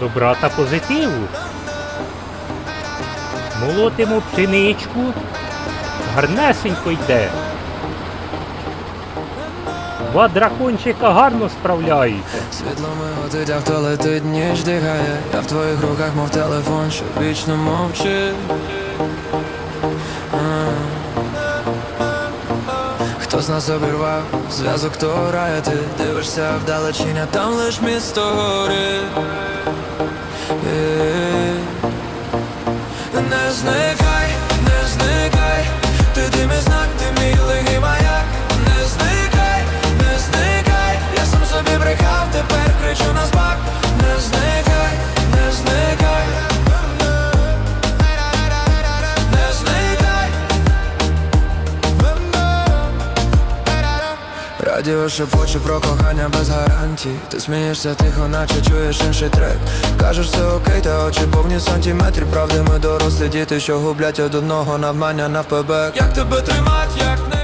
добра та позитиву. Молотимо пшеничку, гарнесенько йде. Два дракончика гарно справляються. Світло миготить, авто летить, ніч дихає Я в твоїх руках, мов телефон, що вічно мовчить Хто з нас обірвав зв'язок, то рає ти Дивишся вдалечіння, там лиш місто горить Не Радіо шепоче про кохання без гарантій. Ти смієшся тихо, наче чуєш інший трек. Кажеш все окей, та очі повні сантиметрів. Правди ми дорослі діти, що гублять од одного навмання навпебек Як тебе тримать, як